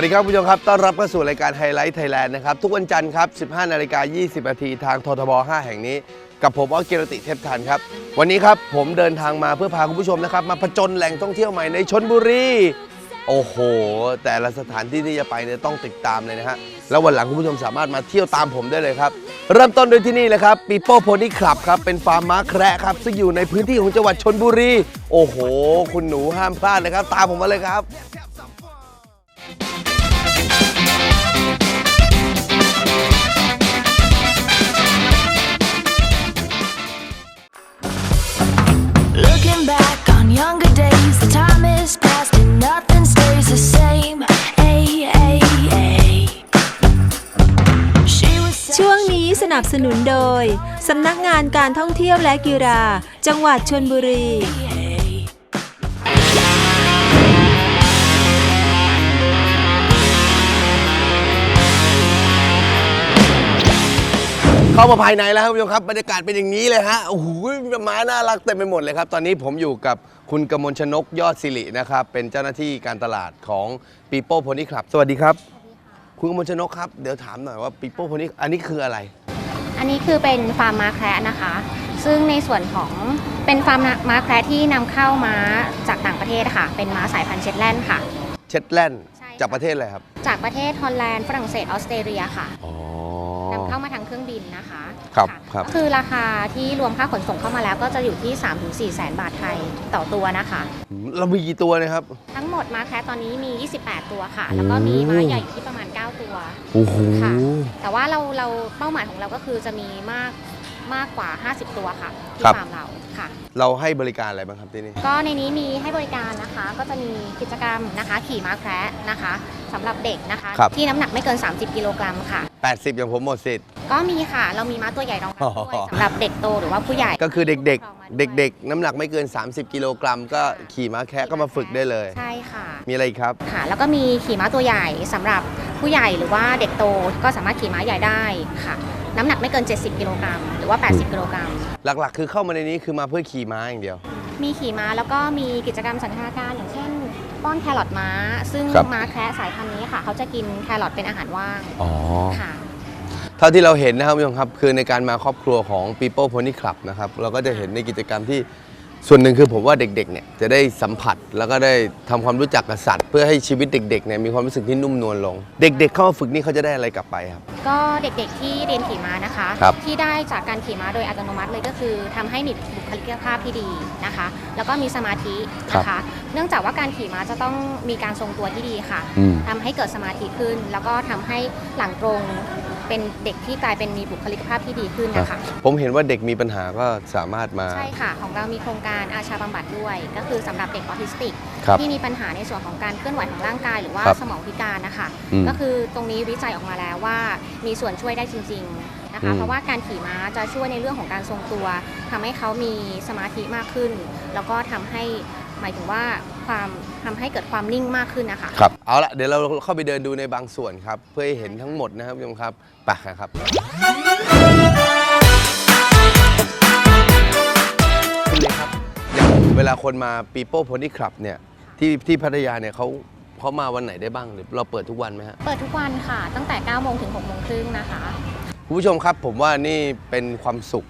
วัสดีครับผู้ชมครับ ต้อนรับเข้าสู่รายการไฮไลท์ไทยแลนด์นะครับ ทุกวันจันทร์ครับ 15 นาฬิกา 20 นาทีทางททบ 5 แห่งนี้ กับผมออเกรติเทพทันครับ วันนี้ครับผมเดินทางมาเพื่อพาคุณผู้ชมนะครับ มาผจญแหล่งท่องเที่ยวใหม่ในชนบุรี โอ้โห แต่ละสถานที่ที่จะไปเนี่ยต้องติดตามเลยนะฮะ แล้ววันหลังคุณผู้ชมสามารถมาเที่ยวตามผมได้เลยครับ เริ่มต้นโดยที่นี่เลยครับปีโป้โพนี่คลับครับ เป็นฟาร์มม้าแคระครับ ซึ่งอยู่ในพื้นที่ของจังหวัดชนบุรี โอ้โห คุณหนูห้ามพลาดนะครับ ตามผมมาเลยครับ ช่วงนี้สนับสนุนโดย สำนักงานการท่องเที่ยวและกีฬา จังหวัดชนบุรี เข้ามาภายในแล้วครับคุณผู้ชมครับบรรยากาศเป็นอย่างนี้เลยฮะโอ้โหม้าน่ารักเต็มไปหมดเลยครับ ตอนนี้ผมอยู่กับคุณกมลชนกยอดสิรินะครับ เป็นเจ้าหน้าที่การตลาดของปีโป้โพนี่ครับ สวัสดีครับ คุณกมลชนกครับเดี๋ยวถามหน่อยว่าปีโป้โพนี่อันนี้คืออะไร อันนี้คือเป็นฟาร์มม้าแคระนะคะ ซึ่งในส่วนของเป็นฟาร์มม้าแคระที่นำเข้าม้าจากต่างประเทศค่ะ เป็นม้าสายพันธุ์เชตแลนด์ค่ะ เชตแลนด์ใช่ค่ะจากประเทศอะไรครับ จากประเทศฮอลแลนด์ฝรั่งเศสออสเตรเลียค่ะ อ๋อ นำเข้ามาทางเครื่องบินนะคะครับะครับก็คือราคาที่รวมค่าขนส่งเข้ามาแล้วก็จะอยู่ที่ 3-4แสนบาทไทยต่อตัวนะคะ เรามีกี่ตัวนะครับ ทั้งหมดม้าแคระตอนนี้มี 28 ตัวค่ะ แล้วก็มีม้าใหญ่อยู่ที่ประมาณ 9 ตัว โอ้โห ค่ะ แต่ว่าเราเราเป้าหมายของเราก็คือจะมีมาก มากกว่า 50 ตัวค่ะที่ฟาร์มเราค่ะ เราให้บริการอะไรบ้างครับที่นี่ ก็ในนี้มีให้บริการนะคะก็จะมีกิจกรรมนะคะ ขี่ม้าแคระนะคะสำหรับเด็กนะคะ ครับ ที่น้ำหนักไม่เกิน 30 กิโลกรัมค่ะ 80 อย่างผมหมดสิทธิ์ ก็มีค่ะ เรามีม้าตัวใหญ่รองรับด้วยอ๋อสำหรับเด็กโตหรือว่าผู้ใหญ่ ก็คือเด็กครองมาๆด้วยเด็ก ๆ น้ำหนักไม่เกิน 30 กิโลกรัม ก็ขี่ม้าแคะก็มาฝึกได้เลย ใช่ค่ะมีอะไรอีกครับ ค่ะ แล้วก็มีขี่ม้าตัวใหญ่สำหรับผู้ใหญ่หรือว่าเด็กโตก็สามารถขี่ม้าใหญ่ได้ค่ะ น้ำหนักไม่เกิน 70 กิโลกรัมหรือว่า 80 กิโลกรัม หลักๆ คือเข้ามาในนี้คือมาเพื่อขี่ม้าอย่างเดียว มีขี่ม้าแล้วก็มีกิจกรรมสันทนาการอย่างเช่น ป้อนแครอทม้า ซึ่งครับ ม้าแคระสายพันธุ์นี้ค่ะ เขาจะกินแครอทเป็นอาหารว่างอ๋อ ค่ะ เท่าที่เราเห็นนะครับคุณผู้ชมครับคือในการมาครอบครัวของ People Pony Club นะครับเราก็จะเห็นในกิจกรรมที่ ส่วนหนึ่งคือผมว่าเด็กๆเนี่ยจะได้สัมผัสแล้วก็ได้ทำความรู้จักกับสัตว์เพื่อให้ชีวิตเด็กๆเนี่ยมีความรู้สึกที่นุ่มนวลลง เด็ก ๆ เข้ามาฝึกนี่เขาจะได้อะไรกลับไปครับ ก็เด็กๆที่เรียนขี่ม้านะคะครับที่ได้จากการขี่ม้าโดยอัตโนมัติเลยก็คือทำให้มีบุคลิกภาพที่ดีนะคะ แล้วก็มีสมาธินะคะ เนื่องจากว่าการขี่ม้าจะต้องมีการทรงตัวที่ดีค่ะอืมทำให้เกิดสมาธิขึ้น แล้วก็ทำให้หลังตรง เป็นเด็กที่กลายเป็นมีบุคลิกภาพที่ดีขึ้นนะคะ ผมเห็นว่าเด็กมีปัญหาก็สามารถมา ใช่ค่ะ ของเรามีโครงการอาชาบำบัดด้วย ก็คือสำหรับเด็กออทิสติกครับที่มีปัญหาในส่วนของการเคลื่อนไหวของร่างกายหรือว่าครับสมองพิการนะคะอืมก็คือตรงนี้วิจัยออกมาแล้วว่ามีส่วนช่วยได้จริง ๆนะคะอืมเพราะว่าการขี่ม้าจะช่วยในเรื่องของการทรงตัวทำให้เขามีสมาธิมากขึ้น แล้วก็ทำให้ หมายถึงว่าความทำให้เกิดความนิ่งมากขึ้นนะคะ ครับเอาละเดี๋ยวเราเข้าไปเดินดูในบางส่วนครับ เพื่อให้เห็นทั้งหมดนะครับคุณผู้ชมครับไปครับคุณเลยครับอย่างเวลาคนมาปีโป้โพนี่คลับเนี่ยที่ที่พัทยาเนี่ยเขาเขามาวันไหนได้บ้างหรือเราเปิดทุกวันไหมฮะ เปิดทุกวันค่ะ ตั้งแต่9โมงถึง6โมงครึ่งนะคะ คุณผู้ชมครับผมว่านี่เป็นความสุข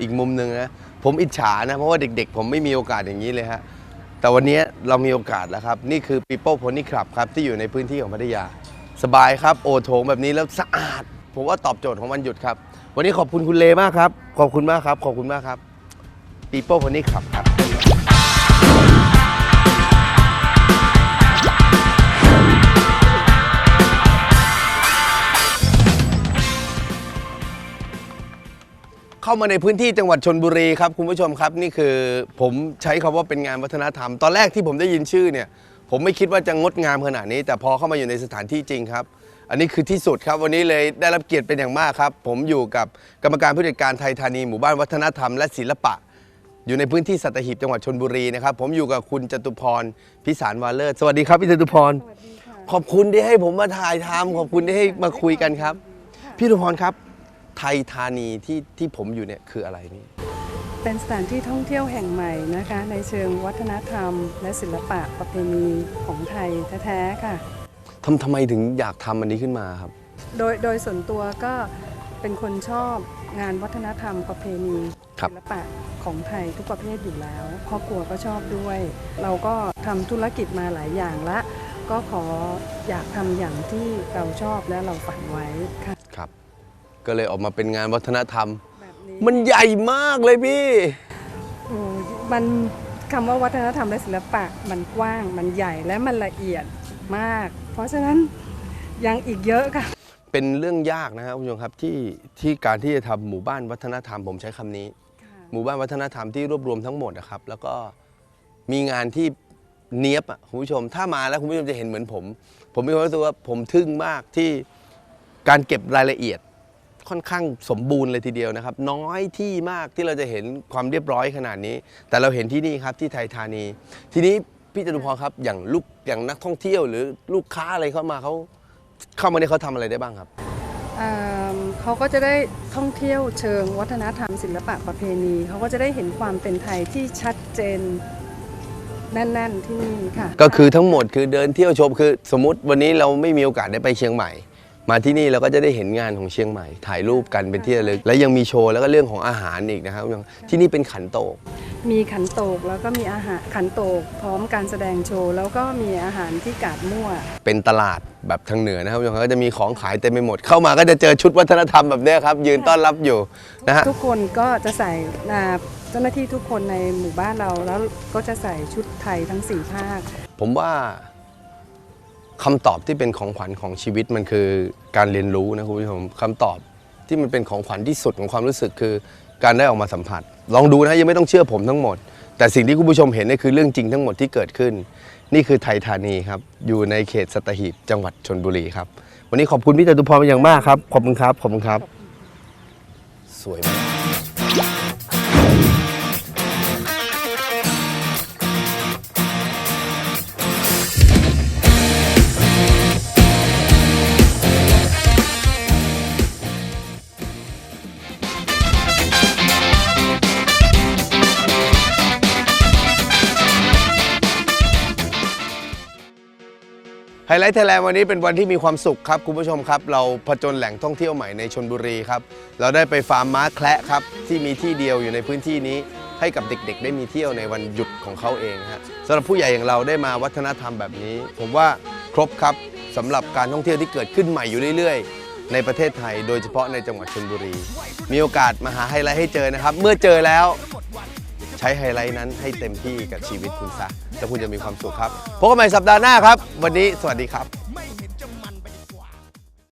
อีกมุมหนึ่งนะ ผมอิจฉานะ เพราะว่าเด็กๆ ผมไม่มีโอกาสอย่างนี้เลยฮะ แต่วันนี้เรามีโอกาสแล้วครับ นี่คือ People Pony Club ครับ ที่อยู่ในพื้นที่ของพัทยา สบายครับ โอโถงแบบนี้แล้วสะอาด ผมว่าตอบโจทย์ของวันหยุดครับ วันนี้ขอบคุณคุณเลมากครับ ขอบคุณมากครับ ขอบคุณมากครับ People Pony Club ครับามาในพื้นที่จังหวัดชนบุรีครับคุณผู้ชมครับนี่คือผมใช้คำว่าเป็นงานวัฒนธรรม ตอนแรกที่ผมได้ยินชื่อเนี่ย ผมไม่คิดว่าจะงดงามขนาดนี้ แต่พอเข้ามาอยู่ในสถานที่จริงครับ อันนี้คือที่สุดครับวันนี้เลยได้รับเกียรติเป็นอย่างมากครับ ผมอยู่กับกรรมการผู้จัดการไทยธานีหมู่บ้านวัฒนธรรมและศิลปะ อยู่ในพื้นที่สัตหีบจังหวัดชนบุรีนะครับผมอยู่กับคุณจตุพรพิสารวาเลิศสวัสดีครับพี่จตุพรขอบคุณที่ให้ผมมาถ่ายทำขอบคุณที่ให้มาคุยกันครับ พี่จตุพรครับไทยธานีที่ที่ผมอยู่เนี่ยคืออะไรนี่ เป็นสถานที่ท่องเที่ยวแห่งใหม่นะคะ ในเชิงวัฒนธรรม และศิลปะประเพณีของไทยแท้ๆค่ะทำทำไมถึงอยากทำอันนี้ขึ้นมาครับ โดยโดยส่วนตัวก็เป็นคนชอบงานวัฒนธรรมประเพณีครับศิลปะของไทยทุกประเภทอยู่แล้วครอบครัวก็ชอบด้วย เราก็ทำธุรกิจมาหลายอย่างละ ก็ขออยากทำอย่างที่เราชอบและเราฝันไว้ค่ะครับ ก็เลยออกมาเป็นงานวัฒนธรรม แบบนี้มันใหญ่มากเลยพี่ โอ้ยมันคำว่าวัฒนธรรมและศิลปะมันกว้างมันใหญ่และมันละเอียดมาก เพราะฉะนั้นยังอีกเยอะค่ะ เป็นเรื่องยากนะครับคุณผู้ชมครับที่ที่การที่จะทำหมู่บ้านวัฒนธรรมผมใช้คำนี้ หมู่บ้านวัฒนธรรมที่รวบรวมทั้งหมดนะครับ แล้วก็มีงานที่เนี้ยบอะคุณผู้ชม ถ้ามาแล้วคุณผู้ชมจะเห็นเหมือนผม ผมมีความรู้สึกว่าผมทึ่งมากที่การเก็บรายละเอียด ค่อนข้างสมบูรณ์เลยทีเดียวนะครับ น้อยที่มากที่เราจะเห็นความเรียบร้อยขนาดนี้ แต่เราเห็นที่นี่ครับที่ไทยธานี ทีนี้พี่จตุพรครับอย่างลูกอย่างนักท่องเที่ยวหรือลูกค้าอะไรเข้ามาเขาเข้ามาเนี่ยเขาทำอะไรได้บ้างครับ เอิ่มเขาก็จะได้ท่องเที่ยวเชิงวัฒนธรรมศิลปะประเพณี เขาก็จะได้เห็นความเป็นไทยที่ชัดเจนแน่น ๆ ที่นี่ค่ะ ก็คือทั้งหมดคือเดินเที่ยวชมคือสมมติวันนี้เราไม่มีโอกาสได้ไปเชียงใหม่ มาที่นี่เราก็จะได้เห็นงานของเชียงใหม่ ถ่ายรูปกันเป็นที่ระลึก และยังมีโชว์แล้วก็เรื่องของอาหารอีกนะครับยังที่นี่เป็นขันโตก มีขันโตกแล้วก็มีอาหารขันโตก พร้อมการแสดงโชว์แล้วก็มีอาหารที่กาดมั่ว เป็นเป็นตลาดแบบทางเหนือนะครับยังก็จะมีของขายเต็มไปหมด เข้ามาก็จะเจอชุดวัฒนธรรมแบบเนี้ยครับ ยืนต้อนรับอยู่นะฮะทุกคนก็จะใส่อ่าเจ้าหน้าที่ทุกคนในหมู่บ้านเราแล้วก็จะใส่ชุดไทยทั้งสี่ภาค ผมว่า คำตอบที่เป็นของขวัญของชีวิตมันคือการเรียนรู้นะคุณผู้ชมคำตอบที่มันเป็นของขวัญที่สุดของความรู้สึกคือการได้ออกมาสัมผัส ลองดูนะยังไม่ต้องเชื่อผมทั้งหมด แต่สิ่งที่คุณผู้ชมเห็นนี่คือเรื่องจริงทั้งหมดที่เกิดขึ้น นี่คือไทยธานีครับ อยู่ในเขตสัตหีบจังหวัดชนบุรีครับ วันนี้ขอบคุณพี่จตุพรเป็นอย่างมากครับ ขอบคุณครับ ขอบคุณครับ สวยมาก ไฮไลท์ไทยแลนด์วันนี้เป็นวันที่มีความสุขครับ คุณผู้ชมครับ เราผจญแหล่งท่องเที่ยวใหม่ในชนบุรีครับ เราได้ไปฟาร์มม้าแคระครับ ที่มีที่เดียวอยู่ในพื้นที่นี้ ให้กับเด็กๆ ได้มีเที่ยวในวันหยุดของเขาเองฮะสำหรับผู้ใหญ่อย่างเราได้มาวัฒนธรรมแบบนี้ ผมว่าครบครับสำหรับการท่องเที่ยวที่เกิดขึ้นใหม่อยู่เรื่อยๆ ในประเทศไทย โดยเฉพาะในจังหวัดชนบุรี มีโอกาสมาหาไฮไลท์ให้เจอนะครับ เมื่อเจอแล้ว ช้ไฮไลท์นั้นให้เต็มที่กับชีวิตคุณซะแล้วคุณจะมีความสุขครับพบกันใหม่สัปดาห์หน้าครับ วันนี้สวัสดีครับ